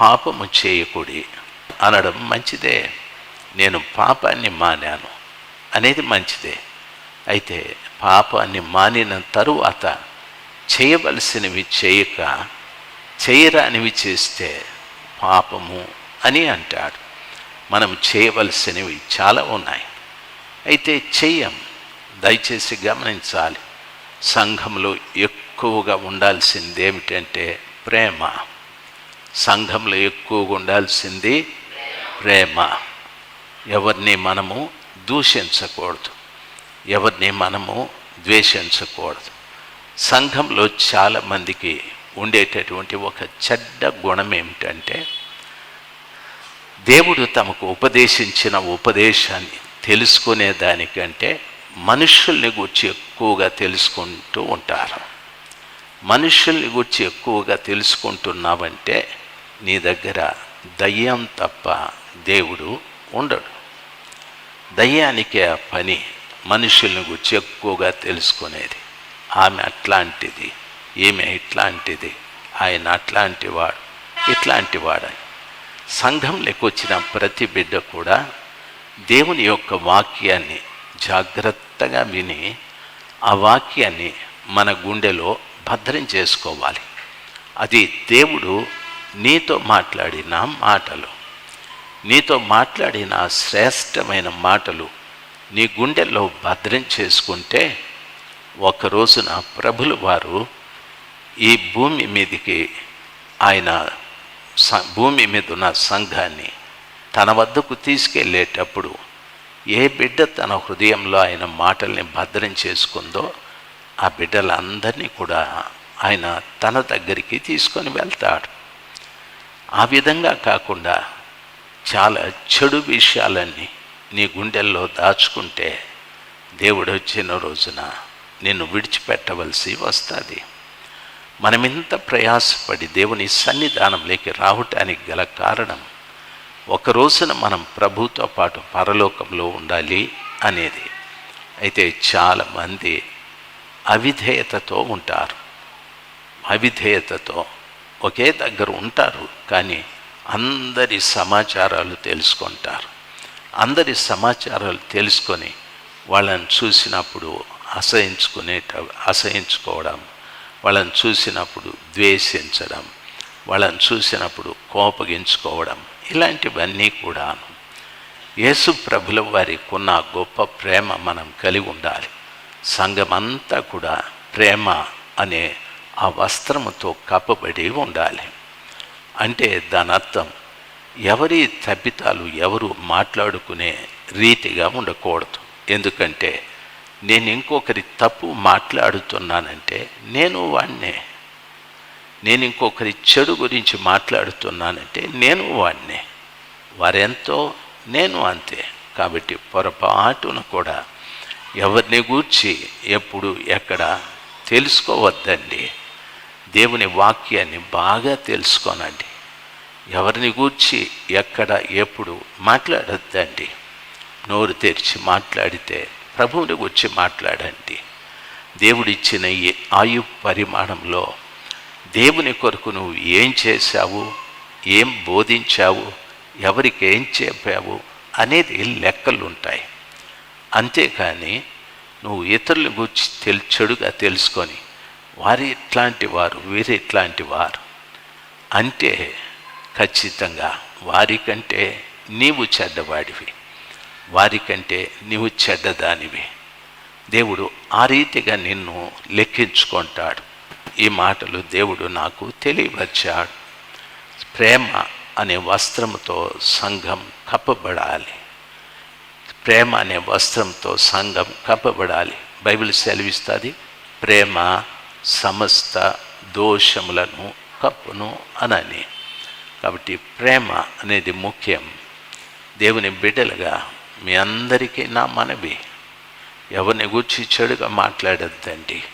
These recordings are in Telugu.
పాపము చేయకూడి అనడం మంచిదే. నేను పాపాన్ని మానాను అనేది మంచిదే. అయితే పాపాన్ని మానిన తరువాత చేయవలసినవి చేయక చేయరానివి చేస్తే పాపము అని అంటాడు. మనం చేయవలసినవి చాలా ఉన్నాయి. అయితే చెయ్యం దయచేసి గమనించాలి. సంఘంలో ఎక్కువగా ఉండాల్సింది ఏమిటంటే ప్రేమ. సంఘంలో ఎక్కువగా ఉండాల్సింది ప్రేమ. ఎవరిని మనము దూషించకూడదు. ఎవరిని మనము ద్వేషించకూడదు. సంఘంలో చాలామందికి ఉండేటటువంటి ఒక చెడ్డ గుణం ఏమిటంటే దేవుడు తమకు ఉపదేశించిన ఉపదేశాన్ని తెలుసుకునే దానికంటే మనుషుల్ని గురించి ఎక్కువగా తెలుసుకుంటూ ఉంటారు. మనుషుల్ని గురించి ఎక్కువగా తెలుసుకుంటున్నావంటే నీ దగ్గర దయ్యం తప్ప దేవుడు ఉండడు. దయ్యానికి ఆ పని మనుషుల్ని గురించి ఎక్కువగా తెలుసుకునేది. ఆమె అట్లాంటిది ఈమె ఇట్లాంటిది ఆయన అట్లాంటి వాడు ఇట్లాంటి వాడని. సంఘంలోకి వచ్చిన ప్రతి బిడ్డ కూడా దేవుని యొక్క వాక్యాన్ని జాగ్రత్తగా విని ఆ వాక్యాన్ని మన గుండెలో భద్రం చేసుకోవాలి. అది దేవుడు నీతో మాట్లాడిన మాటలు. నీతో మాట్లాడిన శ్రేష్టమైన మాటలు నీ గుండెల్లో భద్రం చేసుకుంటే ఒక రోజున ప్రభులు వారు ఈ భూమి మీదకి ఆయన భూమి మీద ఉన్న సంఘాన్ని తన వద్దకు తీసుకెళ్ళేటప్పుడు ఏ బిడ్డ తన హృదయంలో ఆయన మాటల్ని భద్రం చేసుకుందో ఆ బిడ్డలందరినీ కూడా ఆయన తన దగ్గరికి తీసుకొని వెళ్తాడు. ఆ విధంగా కాకుండా చాలా చెడు విషయాలన్నీ నీ గుండెల్లో దాచుకుంటే దేవుడు వచ్చిన రోజున నిన్ను విడిచిపెట్టవలసి వస్తుంది. మనమింత ప్రయాసపడి దేవుని సన్నిధానంలోకి రావటానికి గల కారణం ఒక రోజున మనం ప్రభుతో పాటు పరలోకంలో ఉండాలి అనేది. అయితే చాలామంది అవిధేయతతో ఉంటారు. అవిధేయతతో ఒకే దగ్గర ఉంటారు కానీ అందరి సమాచారాలు తెలుసుకుంటారు. అందరి సమాచారాలు తెలుసుకొని వాళ్ళని చూసినప్పుడు అసహించుకునేట అసహించుకోవడం వాళ్ళని చూసినప్పుడు ద్వేషించడం వాళ్ళని చూసినప్పుడు కోపగించుకోవడం ఇలాంటివన్నీ కూడాను. యేసు ప్రభుల వారికి ఉన్న గొప్ప ప్రేమ మనం కలిగి ఉండాలి. సంఘమంతా కూడా ప్రేమ అనే ఆ వస్త్రముతో కప్పబడి ఉండాలి. అంటే దాని అర్థం ఎవరి తప్పితాలు ఎవరు మాట్లాడుకునే రీతిగా ఉండకూడదు. ఎందుకంటే నేను ఇంకొకరి తప్పు మాట్లాడుతున్నానంటే నేను వాణ్ణే. నేను ఇంకొకరి చెడు గురించి మాట్లాడుతున్నానంటే నేను వాణ్ణే. వారెంతో నేను అంతే. కాబట్టి పొరపాటున కూడా ఎవరిని గూర్చి ఎప్పుడు ఎక్కడ తెలుసుకోవద్దండి. దేవుని వాక్యాన్ని బాగా తెలుసుకోనండి. ఎవరిని గూర్చి ఎక్కడ ఎప్పుడు మాట్లాడొద్దండి. నోరు తెరిచి మాట్లాడితే ప్రభువుని గురించి మాట్లాడండి. దేవుడిచ్చిన ఈ ఆయు పరిమాణంలో దేవుని కొరకు నువ్వు ఏం చేశావు? ఏం బోధించావు? ఎవరికి ఏం చెప్పావు? అనేది లెక్కలు ఉంటాయి అంతేకాని నువ్వు ఇతరుల గురించి తెలి చెడుగా తెలుసుకొని వారి ఇట్లాంటి వారు వీరి ఇట్లాంటి వారు. అంటే ఖచ్చితంగా వారికంటే నీవు చెడ్డవాడివి. వారికంటే నీవు చెడ్డదానివి. దేవుడు ఆ రీతిగా నిన్ను లెక్కించుకుంటాడు. ఈ మాటలు దేవుడు నాకు తెలియవచ్చాడు ప్రేమ అనే వస్త్రంతో సంఘం కప్పబడాలి. ప్రేమ అనే వస్త్రంతో సంఘం కప్పబడాలి. బైబిల్ సెలవిస్తుంది ప్రేమ సమస్త దోషములను కప్పును అనని. కాబట్టి ప్రేమ అనేది ముఖ్యం. దేవుని బిడ్డలుగా మీ అందరికీ నా మనవి. ఎవరిని గుర్చి చెడుగా మాట్లాడద్దండి.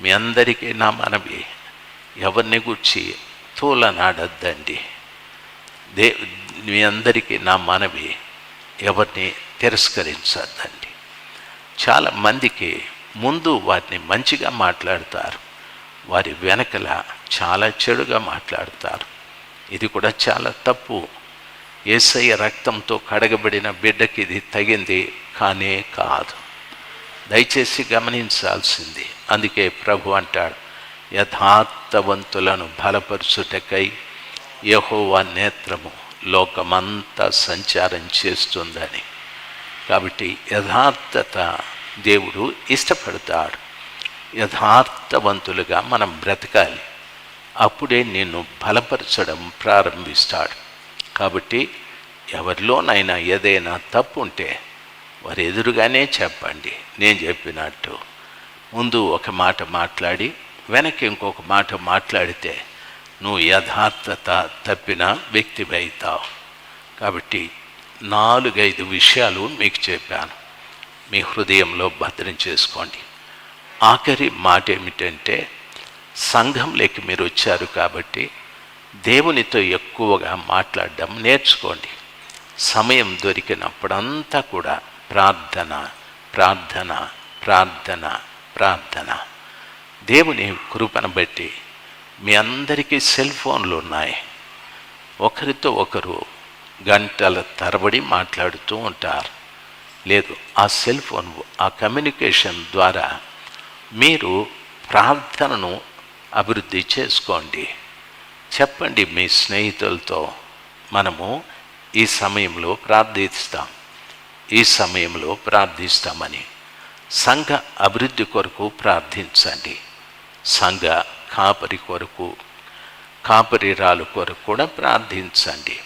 మీ అందరికీ నా మనవి. ఎవరిని గుర్చి తూలనాడద్దండి. దే మీ అందరికీ నా మనవి. ఎవరిని తిరస్కరించద్దండి. చాలా మందికి ముందు వారిని మంచిగా మాట్లాడతారు. వారి వెనకల చాలా చెడుగా మాట్లాడతారు. ఇది కూడా చాలా తప్పు. ఏసయ్య రక్తంతో కడగబడిన బిడ్డకి ఇది తగింది కానే కాదు. దయచేసి గమనించాల్సింది. అందుకే ప్రభు అంటాడు యథార్థవంతులను బలపరుచుటకై యహోవా నేత్రము లోకమంతా సంచారం చేస్తుందని. కాబట్టి యథార్థత దేవుడు ఇష్టపడతాడు. యథార్థవంతులుగా మనం బ్రతకాలి. అప్పుడే నిన్ను బలపరచడం ప్రారంభిస్తాడు. కాబట్టి ఎవరిలోనైనా ఏదైనా తప్పు ఉంటే వారు ఎదురుగానే చెప్పండి. నేను చెప్పినట్టు. ముందు ఒక మాట మాట్లాడి వెనక్కి ఇంకొక మాట మాట్లాడితే నువ్వు యథార్థత తప్పిన వ్యక్తివైతావు. కాబట్టి నాలుగైదు విషయాలు మీకు చెప్పాను. మీ హృదయంలో భద్రం చేసుకోండి. ఆఖరి మాట ఏమిటంటే సంఘంలోకి మీరు వచ్చారు కాబట్టి దేవునితో ఎక్కువగా మాట్లాడడం నేర్చుకోండి. సమయం దొరికినప్పుడంతా కూడా ప్రార్థన ప్రార్థన ప్రార్థన ప్రార్థన. దేవుని కృపను బట్టి మీ అందరికీ సెల్ ఫోన్లు ఉన్నాయి. ఒకరితో ఒకరు గంటల తరబడి మాట్లాడుతూ ఉంటారు. లేదు ఆ సెల్ ఫోన్ ఆ కమ్యూనికేషన్ ద్వారా మీరు ప్రార్థనను అభివృద్ధి చేసుకోండి. చెప్పండి మీ స్నేహితులతో మనము ఈ సమయంలో ప్రార్థిస్తాం. ఈ సమయంలో ప్రార్థిస్తామని. సంఘ అభివృద్ధి కొరకు ప్రార్థించండి. సంఘ కాపరి కొరకు కాపరిరాలు కొరకు కూడా ప్రార్థించండి.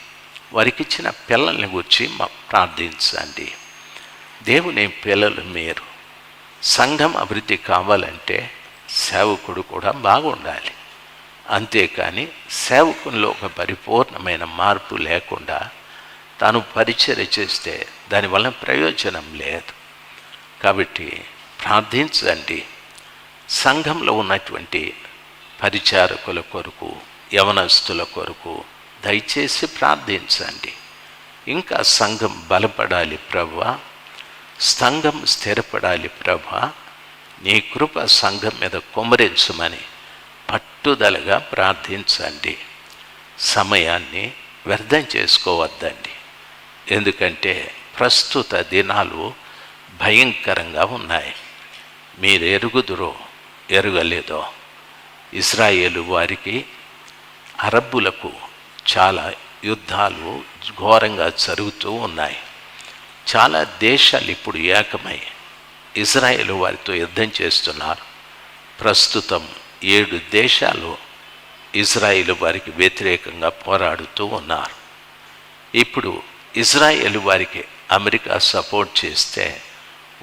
వారికి ఇచ్చిన పిల్లల్ని గురించి ప్రార్థించండి. దేవుని పిల్లలు మీరు. సంఘం అభివృద్ధి కావాలంటే సేవకుడు కూడా బాగుండాలి. అంతేకాని సేవకునిలో ఒక పరిపూర్ణమైన మార్పు లేకుండా తాను పరిచర్య చేస్తే దానివల్ల ప్రయోజనం లేదు. కాబట్టి ప్రార్థించండి. సంఘంలో ఉన్నటువంటి పరిచారకుల కొరకు యవనస్తుల కొరకు దయచేసి ప్రార్థించండి. ఇంకా సంఘం బలపడాలి ప్రవ్వా. సంఘం స్థిరపడాలి ప్రభ. నీ కృప సంఘం మీద కుమరించమని పట్టుదలగా ప్రార్థించండి. సమయాన్ని వ్యర్థం చేసుకోవద్దండి. ఎందుకంటే ప్రస్తుత దినాలు భయంకరంగా ఉన్నాయి. మీరు ఎరుగుదురో ఎరుగలేదో. ఇస్రాయేలు వారికి అరబ్బులకు చాలా యుద్ధాలు ఘోరంగా జరుగుతూ ఉన్నాయి. చాలా దేశాలు ఇప్పుడు ఏకమై ఇజ్రాయేల్ వారితో యుద్ధం చేస్తున్నారు. ప్రస్తుతం ఏడు దేశాలు ఇజ్రాయేల్ వారికి వ్యతిరేకంగా పోరాడుతూ ఉన్నారు. ఇప్పుడు ఇజ్రాయేల్ వారికి అమెరికా సపోర్ట్ చేస్తే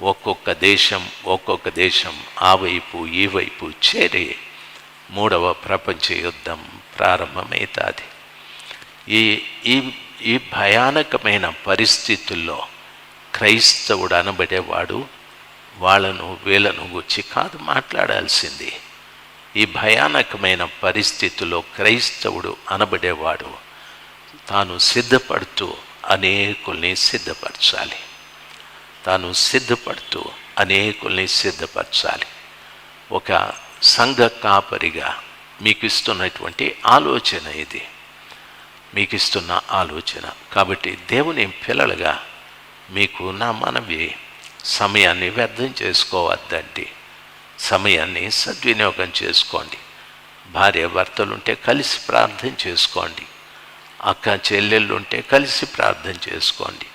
ఒక్కొక్క దేశం ఒక్కొక్క దేశం ఆ వైపు ఈ వైపు చేరి మూడవ ప్రపంచ యుద్ధం ప్రారంభమవుతుంది ఈ ఈ ఈ భయానకమైన పరిస్థితుల్లో క్రైస్తవుడు అనబడేవాడు వాళ్ళను వీళ్ళను గుచ్చి కాదు మాట్లాడాల్సింది. ఈ భయానకమైన పరిస్థితిలో క్రైస్తవుడు అనబడేవాడు తాను సిద్ధపడుతూ అనేకుల్ని సిద్ధపరచాలి. తాను సిద్ధపడుతూ అనేకుల్ని సిద్ధపరచాలి. ఒక సంఘ కాపరిగా మీకు ఇస్తున్నటువంటి ఆలోచన ఇది. మీకు ఇస్తున్న ఆలోచన. కాబట్టి దేవుని పిల్లలుగా మీకు నా మనవి సమయాన్ని వ్యర్థం చేసుకోవద్దండి. సమయాన్ని సద్వినియోగం చేసుకోండి. భార్య భర్తలుంటే కలిసి ప్రార్థన చేసుకోండి. అక్క చెల్లెళ్ళుంటే కలిసి ప్రార్థన చేసుకోండి.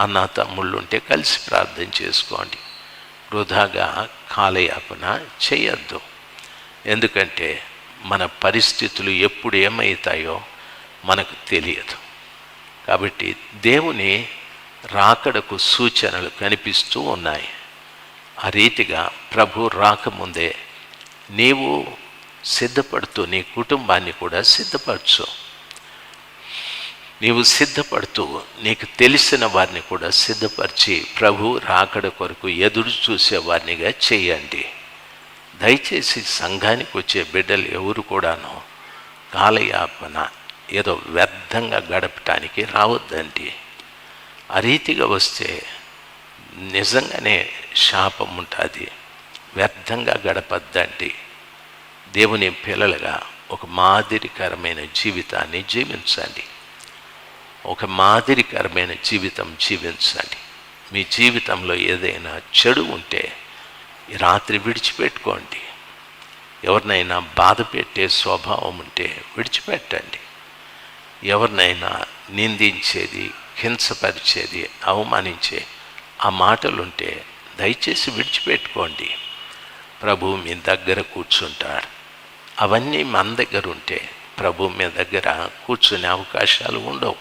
అన్న తమ్ముళ్ళు ఉంటే కలిసి ప్రార్థన చేసుకోండి. వృధాగా కాలయాపన చేయొద్దు. ఎందుకంటే మన పరిస్థితులు ఎప్పుడు ఏమవుతాయో మనకు తెలియదు. కాబట్టి దేవుని రాకడకు సూచనలు కనిపిస్తూ ఉన్నాయి. ఆ రీతిగా ప్రభు రాకముందే నీవు సిద్ధపడుతూ నీ కుటుంబాన్ని కూడా సిద్ధపరచు. నీవు సిద్ధపడుతూ నీకు తెలిసిన వారిని కూడా సిద్ధపరిచి ప్రభు రాకడ కొరకు ఎదురు చూసేవారినిగా చేయండి. దయచేసి సంఘానికి వచ్చే బిడ్డలు ఎవరు కూడాను కాలయాపన ఏదో వ్యర్థంగా గడపటానికి రావద్దండి. ఆ రీతిగా వస్తే నిజంగానే శాపం ఉంటుంది. వ్యర్థంగా గడపద్దండి. దేవుని పిల్లలుగా ఒక మాదిరికరమైన జీవితాన్ని జీవించండి. ఒక మాదిరికరమైన జీవితం జీవించండి. మీ జీవితంలో ఏదైనా చెడు ఉంటే రాత్రి విడిచిపెట్టుకోండి. ఎవరినైనా బాధ పెట్టే స్వభావం ఉంటే విడిచిపెట్టండి. ఎవరినైనా నిందించేది హింసపరిచేది అవమానించే ఆ మాటలుంటే దయచేసి విడిచిపెట్టుకోండి. ప్రభు మీ దగ్గర కూర్చుంటాడు. అవన్నీ మన దగ్గర ఉంటే ప్రభు మీ దగ్గర కూర్చునే అవకాశాలు ఉండవు.